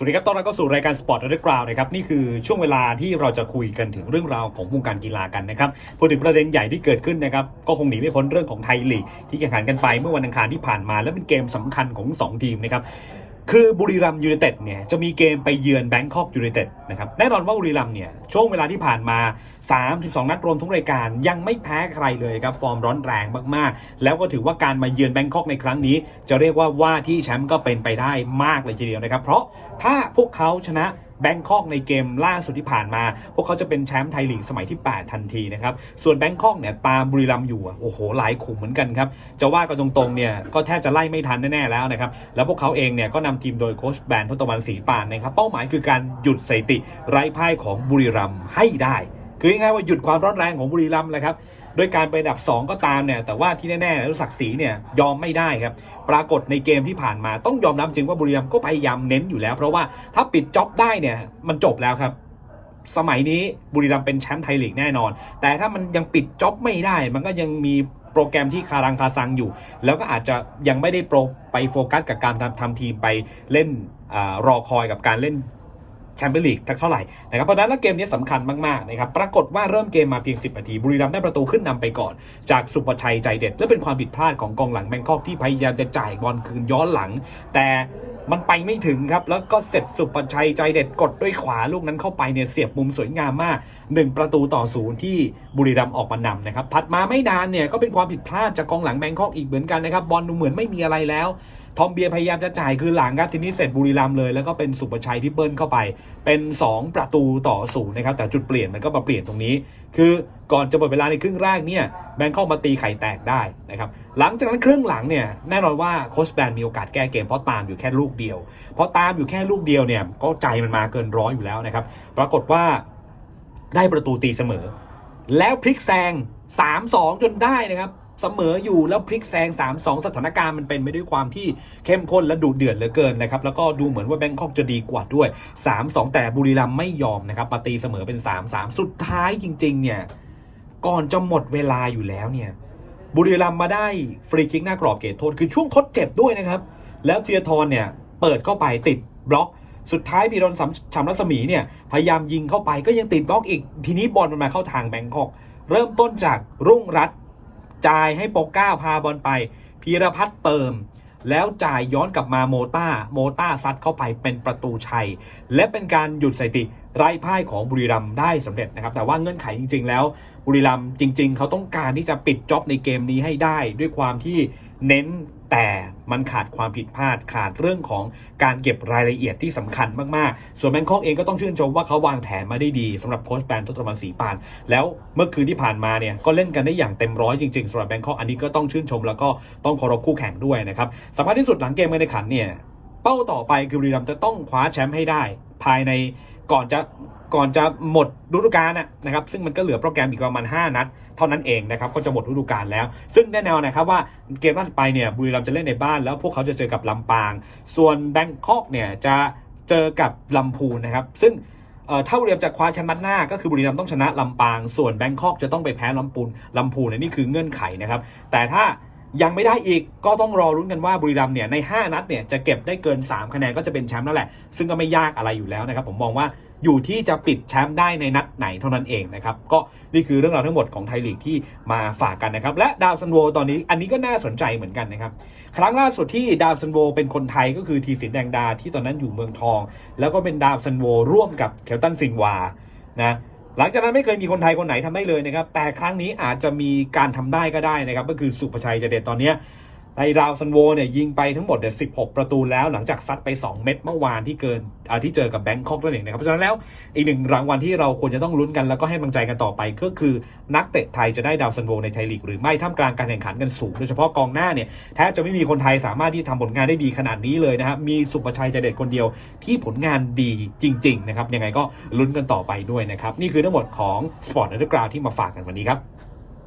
สวัสดีครับ ต้อนรับเข้าสู่รายการ Sport Underground นะครับ นี่คือช่วงเวลาที่เราจะคุยกันถึงเรื่องราวของวงการกีฬากันนะครับ พูดถึงประเด็นใหญ่ที่เกิดขึ้นนะครับ ก็คงหนีไม่พ้นเรื่องของไทยลีกที่แข่งขันกันไปเมื่อวันอังคารที่ผ่านมา และเป็นเกมสำคัญของทั้งสองทีมนะครับ คือบุรีรัมยูไนเต็ดเนี่ยจะมีเกมไปเยือนแบงคอกยูไนเต็ดนะครับแน่นอนว่าบุรีรัมเนี่ยช่วงเวลาที่ผ่านมา 32 นัดรวมทุกรายการยังไม่แพ้ใครเลยครับ ฟอร์มร้อนแรงมากๆ แล้วก็ถือว่าการมาเยือนแบงคอกในครั้งนี้ จะเรียกว่าว่าที่แชมป์ก็เป็นไปได้มากเลยทีเดียวนะครับ เพราะถ้าพวกเขาชนะ แบงคอกในเกมล่าสุดที่ผ่านมา พวกเขาจะเป็นแชมป์ไทยลีกสมัยที่ 8 ทันทีนะครับ ส่วนแบงคอกเนี่ยตามบุรีรัมย์อยู่โอ้โหหลายขุมเหมือนกันครับ จะว่ากันตรงๆเนี่ยก็แทบจะไล่ไม่ทันแน่ๆแล้วนะครับ แล้วพวกเขาเองเนี่ยก็นำทีมโดยโค้ชแบรนด์ทศตวรรณศรีปานนะครับ เป้าหมายคือการหยุดสถิติไร้พ่ายของบุรีรัมย์ให้ได้ คือง่ายๆว่าหยุดความร้อนแรงของบุรีรัมย์เลยครับโดยการไปอันดับ 2 ก็ตามเนี่ยแต่ว่าที่แน่ๆรู้ศักดิ์ศรีเนี่ยยอมไม่ได้ครับ ปรากฏในเกมที่ผ่านมาต้องยอมรับจริงว่าบุรีรัมย์ก็พยายามเน้นอยู่แล้ว เพราะว่าถ้าปิดจ็อบได้เนี่ยมันจบแล้วครับ สมัยนี้บุรีรัมย์เป็นแชมป์ไทยลีกแน่นอน แต่ถ้ามันยังปิดจ็อบไม่ได้ มันก็ยังมีโปรแกรมที่คารังคาซังอยู่ แล้วก็อาจจะยังไม่ได้โปรไปโฟกัสกับการทำทำทีมไปเล่นอรอคอยกับการเล่น แชมเปี้ยนลีกทักเท่าไหร่นะครับเพราะนั้นแล้วเกมนี้สำคัญมากๆนะครับปรากฏว่าเริ่มเกมมาเพียง 10 นาที บุรีรัมย์ได้ประตูขึ้นนำไปก่อน จากสุประชัยใจเด็ดและเป็นความผิดพลาดของกองหลังแบงคอกที่พยายามจะจ่ายบอลคืนย้อนหลัง แต่มันไปไม่ถึงครับ แล้วก็เสร็จสุประชัยใจเด็ดกดด้วยขวาลูกนั้นเข้าไปเนี่ยเสียบมุมสวยงามมาก 1 ประตูต่อศูนย์ที่บุรีรัมย์ออกมานำนะครับถัดมาไม่นานเนี่ยก็เป็นความผิดพลาดจากกองหลังแบงคอกอีกเหมือนกันนะครับบอลดูเหมือนไม่มีอะไรแล้วทอมเบียพยายามจะจ่ายคือหลังครับทีนี้เสร็จบุรีรัมเลย แล้วก็เป็นสุประชัยที่เบิ้ลเข้าไป เป็น 2 ประตูต่อศูนย์นะครับ แต่จุดเปลี่ยนมันก็มาเปลี่ยนตรงนี้ คือก่อนจะหมดเวลาในครึ่งแรกเนี่ยแบงคอกมาตีไข่แตกได้นะครับหลังจากนั้นครึ่งหลังเนี่ยแน่นอนว่าโค้ชแบนมีโอกาสแก้เกมเพราะตามอยู่แค่ลูกเดียวเพราะตามอยู่แค่ลูกเดียวเนี่ยก็ใจมันมาเกินร้อยอยู่แล้วนะครับปรากฏว่าได้ประตูตีเสมอ แล้วพลิกแซง3-2 จนได้นะครับ เสมออยู่แล้วพลิกแซง 3-2 สถานการณ์มันเป็นไปด้วยความที่เข้มข้นและดุเดือดเหลือเกินนะครับ แล้วก็ดูเหมือนว่าแบงคอกจะดีกว่าด้วย 3-2 แต่บุรีรัมย์ไม่ยอมนะครับมาตีเสมอเป็น 3-3 สุดท้ายจริง ๆ เนี่ย ก่อนจะหมดเวลาอยู่แล้วเนี่ย บุรีรัมย์มาได้ฟรีคิกหน้ากรอบเขตโทษคือช่วงทดเจ็บด้วยนะครับ แล้วธีรทรเนี่ยเปิดเข้าไปติดบล็อกสุดท้ายพีรอนสำชำรัศมีเนี่ยพยายามยิงเข้าไปก็ยังติดบล็อกอีก ทีนี้บอลมันมาเข้าทางแบงคอก เริ่มต้นจากรุ่งรัตน์ จ่ายให้โปก้าพาบอลไปพีรพัฒน์เติม แล้วจ่ายย้อนกลับมาโมต้าโมต้าซัดเข้าไปเป็นประตูชัย และเป็นการหยุดสถิติ ไร้พ่ายของบุรีรัมได้สำเร็จนะครับ แต่ว่าเงื่อนไขจริง ๆ แล้ว บุรีรัมจริง ๆ เขาต้องการที่จะปิดจ็อบในเกมนี้ให้ได้ ด้วยความที่เน้นแต่มันขาดความผิดพลาดขาดเรื่องของการเก็บรายละเอียดที่สำคัญมากๆ ส่วนแบงคอกเองก็ต้องชื่นชมว่าเขาวางแผนมาได้ดีสำหรับโค้ชแบนทศตวรรณศรีปาน แล้วเมื่อคืนที่ผ่านมาเนี่ยก็เล่นกันได้อย่างเต็มร้อยจริงๆสำหรับแบงคอกอันนี้ก็ต้องชื่นชม แล้วก็ต้องเคารพคู่แข่งด้วยนะครับสำคัญที่สุดหลังเกมการแข่งขันเนี่ยเป้าต่อไปคือบุรีรัมย์จะต้องคว้าแชมป์ให้ได้ ภายใน ก่อนจะก่อนจะหมดฤดูกาลนะนะครับ ซึ่งมันก็เหลือโปรแกรมอีกประมาณ 5 นัด เท่านั้นเองนะครับ ก็จะหมดฤดูกาลแล้ว ซึ่งแน่นอนนะครับว่าเกมนัดไปเนี่ยบุรีรัมย์จะเล่นในบ้านแล้วพวกเขาจะเจอกับลำปาง ส่วนแบงคอกเนี่ยจะเจอกับลำพูนนะครับ ซึ่งเอ่อถ้าบุรีรัมย์จะคว้าแชมป์นัดหน้า ก็คือบุรีรัมย์ต้องชนะลำปาง ส่วนแบงคอกจะต้องไปแพ้ลำปูนลำพูนเนี่ยนี่คือเงื่อนไขนะครับ แต่ถ้า ยังไม่ได้อีกก็ต้องรอรุ้นกันว่าบุรีรัมเนี่ยใน 5 นัดเนี่ยจะเก็บได้เกิน 3 คะแนนก็จะเป็นแชมป์แล้วแหละ ซึ่งก็ไม่ยากอะไรอยู่แล้วนะครับ ผมมองว่าอยู่ที่จะปิดแชมป์ได้ในนัดไหนเท่านั้นเองนะครับ ก็นี่คือเรื่องราวทั้งหมดของไทยลีกที่มาฝากกันนะครับ และดาวซันโวตอนนี้อันนี้ก็น่าสนใจเหมือนกันนะครับ ครั้งล่าสุดที่ดาวซันโวเป็นคนไทยก็คือทีสินแดงดาที่ตอนนั้นอยู่เมืองทอง แล้วก็เป็นดาวซันโวร่วมกับเคลตันซินวานะ หลังจากนั้นไม่เคยมีคนไทยคนไหนทำได้เลยนะครับแต่ครั้งนี้อาจจะมีการทำได้ก็ได้นะครับก็คือสุภชัยเจเดตตอนนี้ ในดาวซันโวเนี่ยยิงไปทั้งหมดเนี่ย16 ประตูแล้วหลังจากซัดไป 2 เม็ดเมื่อวานที่เกินที่เจอกับแบงคอกนั่นเองนะครับเพราะฉะนั้นแล้วอีกหนึ่งรางวัลที่เราควรจะต้องลุ้นกันแล้วก็ให้กำลังใจกันต่อไป ก็คือนักเตะไทยจะได้ดาวซันโวในไทยลีกหรือไม่ท่ามกลางการแข่งขันกันสูงโดยเฉพาะกองหน้าเนี่ยแทบจะไม่มีคนไทยสามารถที่ทำผลงานได้ดีขนาดนี้เลยนะครับมีสุประชัยเจเดชคนเดียวที่ผลงานดีจริงๆนะครับยังไงก็ลุ้นกันต่อไปด้วยนะครับนี่คือทั้งหมดของ Sport Underground ที่มาฝากกันวันนี้ครับ